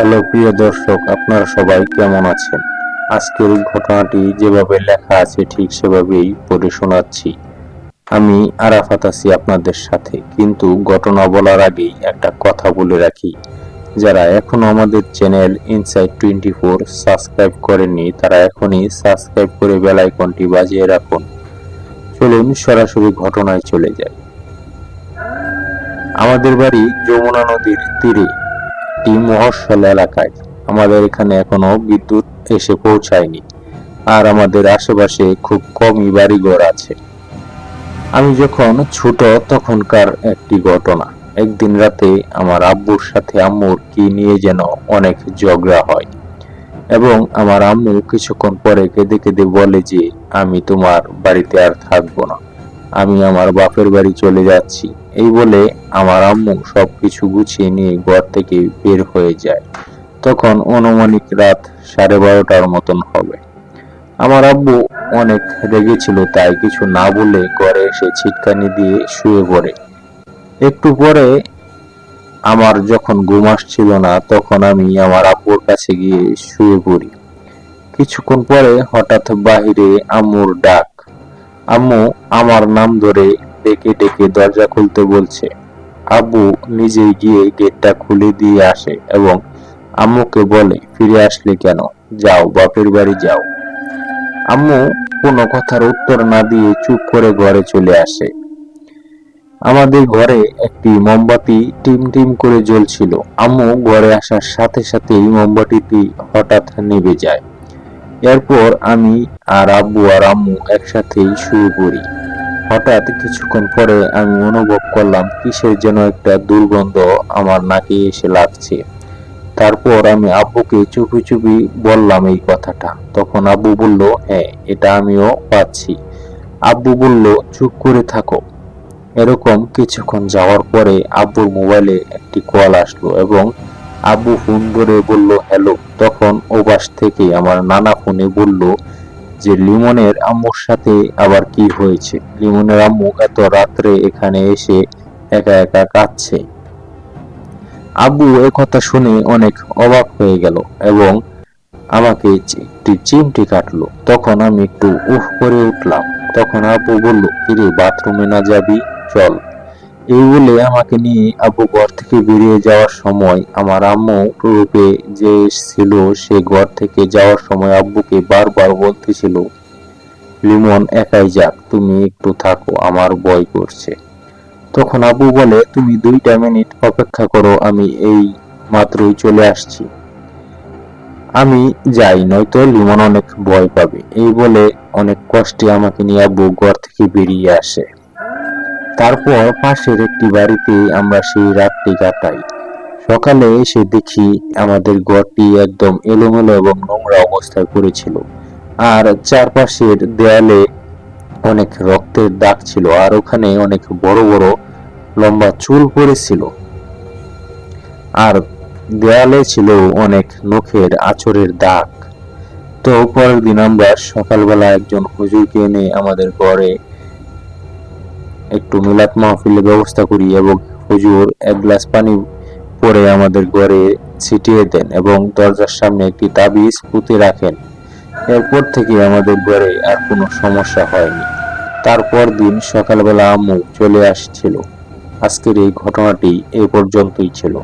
Hello প্রিয় দর্শক, আপনারা সবাই কেমন আছেন? আজকের ঘটনাটি যেভাবে লেখা আছে, ঠিক সেভাবেই পড়ে শোনাচ্ছি। আমি আরাফাত আছি আপনাদের সাথে, কিন্তু ঘটনা বলার আগেই একটা কথা বলে রাখি। যারা এখনও আমাদের channel Inside twenty four subscribe করেননি, তারা এখনই সাবস্ক্রাইব করে বেল আইকনটি বাজিয়ে রাখুন। চলুন সরাসরি ঘটনায় চলে যাই। আমাদের বাড়ি যমুনা নদীর তীরে। একটি মহস্বল এলাকায়। আমাদের এখানে এখনও বিদ্যুৎ এসে পৌঁছায়নি। আর আমাদের আশেপাশে খুব কমই বাড়িঘর আছে। আমি যখন ছোট তখনকার একটি ঘটনা। একদিন রাতে আমার আব্বুর সাথে আম্মুর কি নিয়ে যেন অনেক ঝগড়া হয়। এবং আমার আম্মু কিছুক্ষণ পরে কেঁদে কেঁদে বলে যে, আমি তোমার বাড়িতে আর থাকব না। আমি আমার বাপের বাড়ি চলে যাচ্ছি। এই বলে আমার আম্মু সবকিছু গুছিয়ে নিয়ে ঘর থেকে বের হয়ে যায়। তখন অনুমানিক রাত সাড়ে বারোটার মতন হবে। আমার আব্বু অনেক রেগেছিল তাই কিছু না বলে ঘরে এসে ছিটকানি দিয়ে শুয়ে পড়ে। একটু পরে আমার যখন ঘুম আসছিল না, তখন আমি আমার আব্বুর কাছে গিয়ে শুয়ে পড়ি। কিছুক্ষণ পরে হঠাৎ বাহিরে আম্মুর ডাক। আম্মু আমার নাম ধরে ডেকে ডেকে দরজা খুলতে বলছে। আব্বু নিজেই গিয়ে গেটটা খুলে দিয়ে আসে এবং আম্মুকে বলে, ফিরে আসলে কেন? যাও, বাপের বাড়ি যাও। আম্মু কোনো কথার উত্তর না দিয়ে চুপ করে ঘরে চলে আসে। আমাদের ঘরে একটি মোমবাতি টিম টিম করে জ্বলছিল। আম্মু ঘরে আসার সাথে সাথেই মোমবাতিটি হঠাৎ নিভে যায়। এরপর আমি আর আব্বু আর আম্মু একসাথেই শুরু পড়ি। হঠাৎ কিছুক্ষণ পরে আমি অনুভব করলাম কিসের যেন একটা দুর্গন্ধ আমার নাকে এসে লাগছে। তারপর আমি আব্বুকে চুপি চুপি বললাম এই কথাটা। তখন আব্বু বলল হ্যাঁ এটা আমিও পাচ্ছি। আব্বু বলল, চুপ করে থাকো। এরকম কিছুক্ষণ যাওয়ার পরে আব্বুর মোবাইলে একটি কল আসলো এবং আব্বু ফোন ধরে বলল, হ্যালো। তখন ওপাশ থেকে আমার নানা ফোনে বলল যে লিমনের আম্মুর সাথে আবার কি হয়েছে? লিমনের আম্মু এত রাত্রে এখানে এসে একা একা কাঁদছে। আব্বু এ কথা শুনে অনেক অবাক হয়ে গেল এবং আমাকে একটি চিমটি কাটলো। তখন আমি একটু উফ করে উঠলাম। তখন আব্বু বলল, কিরে, বাথরুমে না যাবি? চল। এই বলে আমাকে নিয়ে আব্বু ঘর থেকে বেরিয়ে যাওয়ার সময় আমার আম্মু রূপে যে ছিল সে ঘর থেকে যাওয়ার সময় আব্বুকে বারবার বলতেছিল, লিমন, একাই যাক, তুমি একটু থাকো, আমার ভয় করছে। তখন আব্বু বলে, তুমি দুইটা মিনিট অপেক্ষা করো, আমি এই মাত্রই চলে আসছি। আমি যাই, নয়তো লিমন অনেক ভয় পাবে। এই বলে অনেক কষ্টে আমাকে নিয়ে আব্বু ঘর থেকে বেরিয়ে আসে। তারপর পাশের একটি বাড়িতে আমরা সেই রাতটি কাটাই। সকালে এসে দেখি আমাদের ঘরটি একদম এলোমেলো এবং নোংরা অবস্থায় পড়েছিল। আর চারপাশের দেয়ালে অনেক রক্তের দাগ ছিল আর ওখানে অনেক বড় বড় লম্বা চুল পড়েছিল। আর দেয়ালে ছিল অনেক নখের আঁচড়ের দাগ। তো পরের দিন আমরা সকালবেলা একজন হুজুরকে এনে আমাদের ঘরে একটু মিলাত মাহফিলের ব্যবস্থা করি এবং হুজুর এক গ্লাস পানি পরে আমাদের ঘরে ছিটিয়ে দেন এবং দরজার সামনে একটি তাবিজ পুঁতে রাখেন। এরপর থেকে আমাদের ঘরে আর কোনো সমস্যা হয়নি। তারপর দিন সকালবেলা আম্মু চলে আসছিল। আজকের এই ঘটনাটি এ পর্যন্তই ছিল।